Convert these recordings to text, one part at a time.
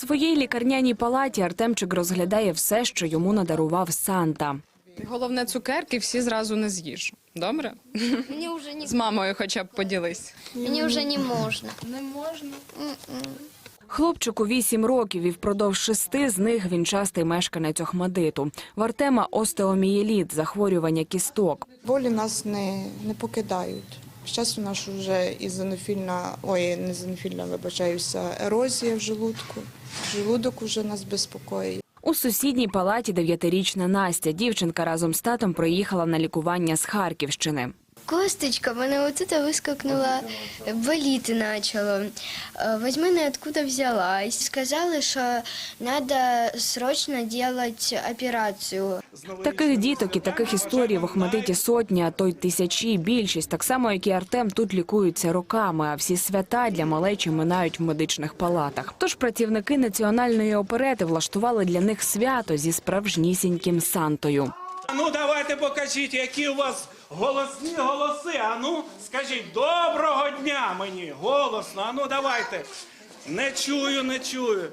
своїй лікарняній палаті Артемчик розглядає все, що йому надарував Санта. Головне цукерки всі зразу не з'їж. Добре? Мені вже не З мамою хоча б поділись. мені вже не можна. Не можна. Хлопчику вісім років і впродовж шести з них він частий мешканець Охмадиту. В Артема остеомієліт, захворювання кісток. Болі нас не, не покидають. Зараз у нас вже і зенофільна, ой, не зенофільна, вибачаюся, ерозія в желудку. Желудок уже нас безпокоїть. У сусідній палаті дев'ятирічна Настя. Дівчинка разом з татом приїхала на лікування з Харківщини. Косточка, мене вот это выскакнула, боліти почало. Е, Возьми, откуда взялась. Сказали, що треба срочно робити операцію. Таких діток і таких історій в Охмадиті сотні, а то й тисячі. Більшість, так само як і Артем, тут лікуються роками, а всі свята для малечі минають в медичних палатах. Тож працівники національної оперети влаштували для них свято зі справжнісіньким Сантою. А Ну давайте покажіть, які у вас голосні голоси. А ну скажіть доброго дня мені, голосно. А ну давайте. Не чую, не чую.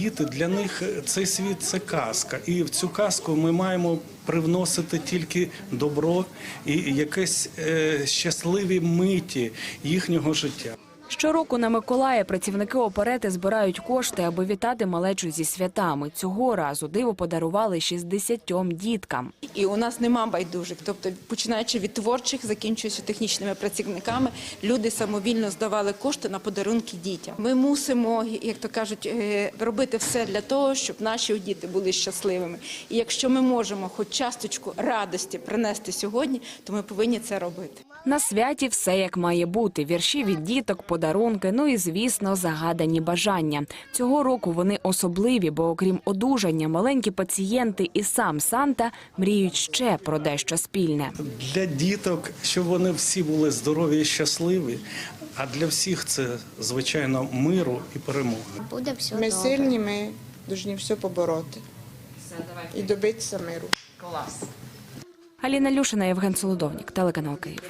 Діти для них цей світ це казка, і в цю казку ми маємо привносити тільки добро і якесь е, щасливі миті їхнього життя. Щороку на Миколая працівники оперети збирають кошти, аби вітати малечу зі святами. Цього разу диво подарували 60 діткам. І у нас нема байдужих. Тобто, починаючи від творчих, закінчуючи технічними працівниками, люди самовільно здавали кошти на подарунки дітям. Ми мусимо, як то кажуть, е, робити все для того, щоб наші діти були щасливими. І якщо ми можемо хоч часточку радості принести сьогодні, то ми повинні це робити. На святі все як має бути. Вірші від діток, подарунки, ну і звісно, загадані бажання. Цього року вони особливі, бо окрім одужання, маленькі пацієнти і сам Санта мріють ще про дещо спільне. Для діток, щоб вони всі були здорові і щасливі. А для всіх це звичайно миру і перемоги. Буде все Ми добре. сильні, ми повинні все побороти і добитися миру. Клас. Аліна Люшина, Євген Солодовнік, телеканал Київ.